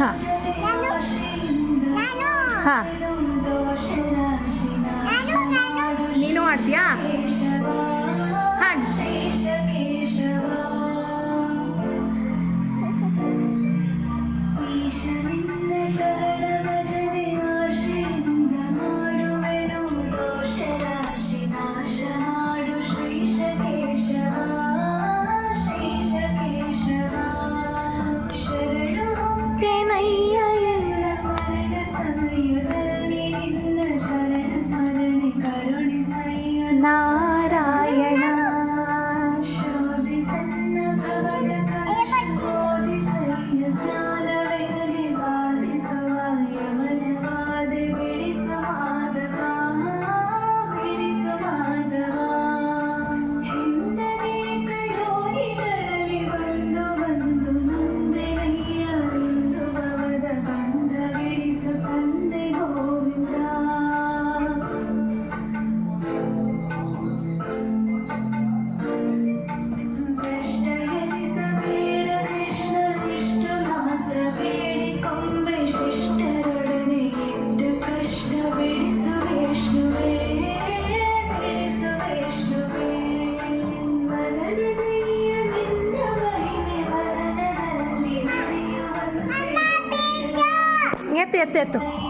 ಹಾಂ. ಹಾಂ. ನೀನು ಮಾಡ್ತೀಯಾ? ಹಾಂ. Narayana é teto, é teto.